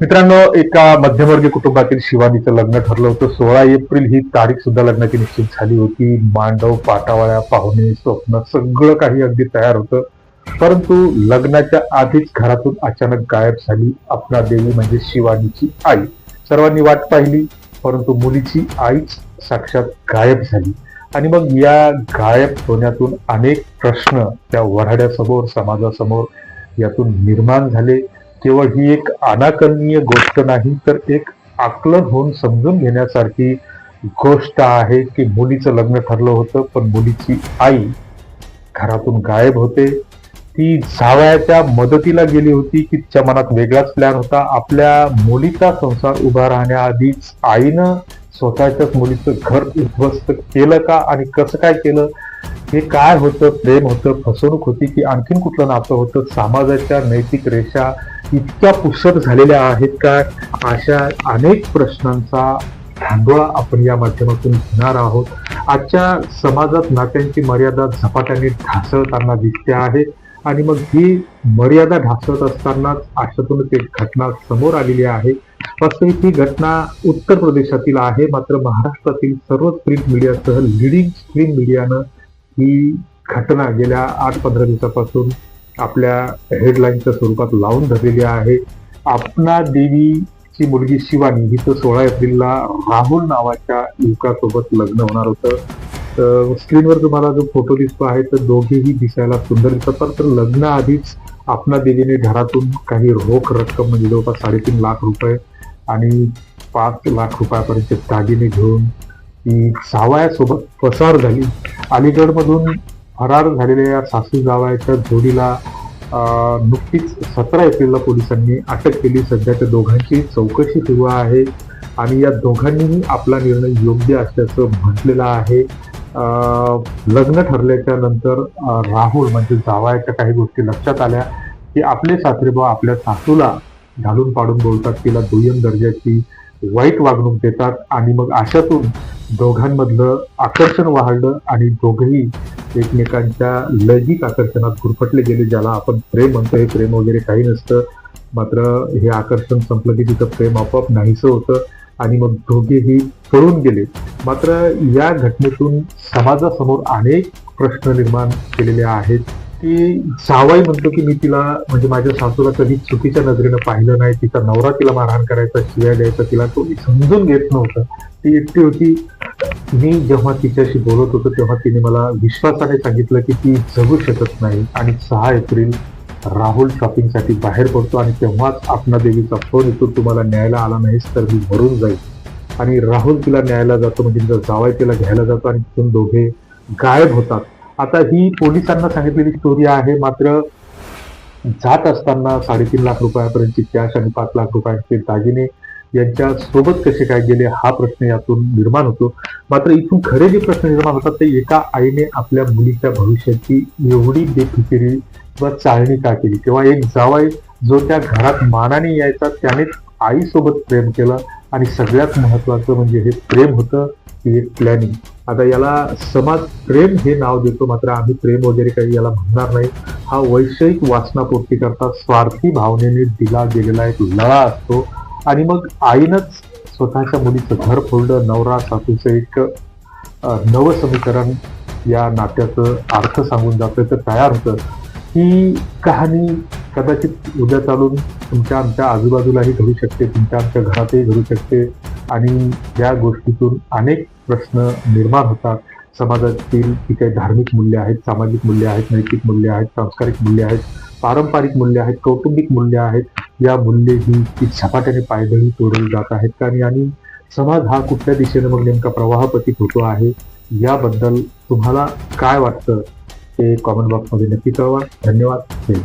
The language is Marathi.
मित्रांनो एका मध्यमवर्गीय कुटुंबातील शिवानीचं लग्न ठरलं होतं. सोळा एप्रिल ही तारीख सुद्धा लग्नाची निश्चित झाली होती. मांडव पाटावाळ्या पाहुणे स्वप्न सगळं काही अगदी तयार होतं. परंतु लग्नाच्या आधीच घरातून अचानक गायब झाली अपना देवी म्हणजे शिवानीची आई. सर्वांनी वाट पाहिली परंतु मुलीची आईच साक्षात गायब झाली. आणि मग या गायब होण्यातून अनेक प्रश्न त्या वऱ्हाड्यासमोर समाजासमोर यातून निर्माण झाले. केवळ ही एक अनाकलनीय गोष्ट नाही तर एक आकलन होऊन समजून घेण्यासारखी गोष्ट आहे की मुलीचं लग्न ठरलं होतं पण मुलीची आई घरातून गायब होते. ती जावयाच्या मदतीला गेली होती की तिच्या मनात वेगळाच प्लॅन होता. आपल्या मुलीचा संसार उभा राहण्याआधीच आईनं स्वतःच्याच मुलीचं घर उद्ध्वस्त केलं का आणि कसं काय केलं? हे काय होतं प्रेम होतं फसवणूक होती की आणखीन कुठलं नातं होतं? समाजाच्या नैतिक रेषा इतक्या पुसट झालेल्या आहेत का? अशा अनेक प्रश्नांचा धांडोळा आपण या माध्यमातून घेणार आहोत. आजच्या समाजात नात्यांची मर्यादा झपाट्याने ढासळताना दिसते आहे. आणि मग ही मर्यादा ढासळत असतानाच अशातूनच एक घटना समोर आलेली आहे. वास्तविक ही घटना उत्तर प्रदेशातील आहे. मात्र महाराष्ट्रातील सर्वच प्रिंट मीडियासह लिडिंग स्क्रीन मीडियानं ही घटना गेल्या आठ पंधरा दिवसापासून आपल्या हेडलाईनच्या स्वरूपात लावून धरलेली आहे. आपना देवीची मुलगी शिवानी ही सोळा एप्रिलला राहुल नावाच्या युवकासोबत लग्न होणार होतं. तर स्क्रीनवर तुम्हाला जो फोटो दिसतो आहे तर दोघेही दिसायला सुंदर दिसतात. तर लग्न आधीच आपना देवीने घरातून काही रोख रक्कम म्हणजे जवळपास साडेतीन लाख रुपये आणि पाच लाख रुपयापर्यंत दागिने घेऊन ती जावयासोबत पसार झाली. अलीगडमधून फरार झालेल्या या सासू जावयाच्या जोडीला नुकतीच सतरा एप्रिलला पोलिसांनी अटक केली. सध्या त्या दोघांची चौकशी सुरू आहे आणि या दोघांनीही आपला निर्णय योग्य असल्याचं म्हटलेलं आहे. लग्न ठरल्याच्या नंतर राहुल म्हणजे जावयाच्या काही गोष्टी लक्षात आल्या की आपले सासरेबा आपल्या सासूला घालून पाडून बोलतात. तिला दुय्यम दर्जाची वाईट वागणूक देतात आणि मग अशातून दोघांमधलं आकर्षण वाढलं आणि दोघंही एकमेकांच्या लैंगिक आकर्षणात गुरफटले गेले ज्याला आपण प्रेम म्हणतो. हे प्रेम वगैरे काही नसतं. मात्र हे आकर्षण संपलं की तिथं प्रेम आपोआप नाहीसं होतं आणि मग दोघेही पळून गेले. मात्र या घटनेतून समाजासमोर अनेक प्रश्न निर्माण केलेले आहेत. की जावाई म्हणतो की मी तिला म्हणजे माझ्या सासूला कधी चुकीच्या नजरेनं पाहिलं नाही. तिचा नवरा तिला मारहाण करायचा शिव्या द्यायचा तिला तो समजून घेत नव्हतं. ती एकटी होती. मी जेव्हा तिच्याशी बोलत होतो तेव्हा तिने मला विश्वासाने सांगितलं की ती जगू शकत नाही आणि सहा एप्रिल राहुल शॉपिंगसाठी बाहेर पडतो आणि तेव्हाच आपणा देवीचा फोन येतो तुम्हाला न्यायला आला नाहीस तर मी मरून जाईल आणि राहुल तिला न्यायला जातो म्हणजे तिचा जावाय तिला घ्यायला जातो आणि तिथून दोघे गायब होतात. आता ही पोलिसांना सांगितलेली स्टोरी आहे मात्र जात असताना साडेतीन लाख रुपयापर्यंतची कॅश आणि पाच लाख रुपयांचे दागिने यांच्या सोबत कसे काय गेले हा प्रश्न यातून निर्माण होतो. मात्र इथून खरे जे प्रश्न निर्माण होतात ते एका आईने आपल्या मुलीच्या भविष्याची एवढी बेफिकिरी किंवा चाळणी का केली? किंवा एक जावाई जो त्या घरात मानाने यायचा त्यानेच आईसोबत प्रेम केलं. आणि सगळ्यात महत्वाचं म्हणजे हे प्रेम होतं की एक प्लॅनिंग आता याला समाज प्रेम हे नाव देतो मात्र आम्ही प्रेम वगैरे काही याला म्हणणार नाही. हा वैषयिक वाचनापूर्ती करता स्वार्थी भावनेने दिला गेलेला एक लळा असतो. आणि मग आईनच स्वतःच्या मुलीचं घर फोडलं नवरा सासूचं एक नवसमीकरण या नात्याचं अर्थ सांगून जातं तर तयार होतं. ही कहाणी कदाचित उद्या चालून तुमच्या आमच्या आजूबाजूलाही घडू शकते तुमच्या आमच्या घरातही घडू शकते आणि या गोष्टीतून अनेक प्रश्न निर्माण होतात. समाजातील जी काही धार्मिक मूल्य आहेत सामाजिक मूल्य आहेत नैतिक मूल्य आहेत सांस्कारिक मूल्य आहेत. पारंपरिक मूल्य आहेत कौटुंबिक मूल्य आहेत या मूल्ये ही ती झपाट्याने पायदळी तोडली जात आहेत. कारण आणि समाज हा कुठल्या दिशेने मग नेमका प्रवाहपतीत होतो आहे याबद्दल तुम्हाला काय वाटतं ते कॉमेंट बॉक्समध्ये नक्की कळवा. धन्यवाद. जय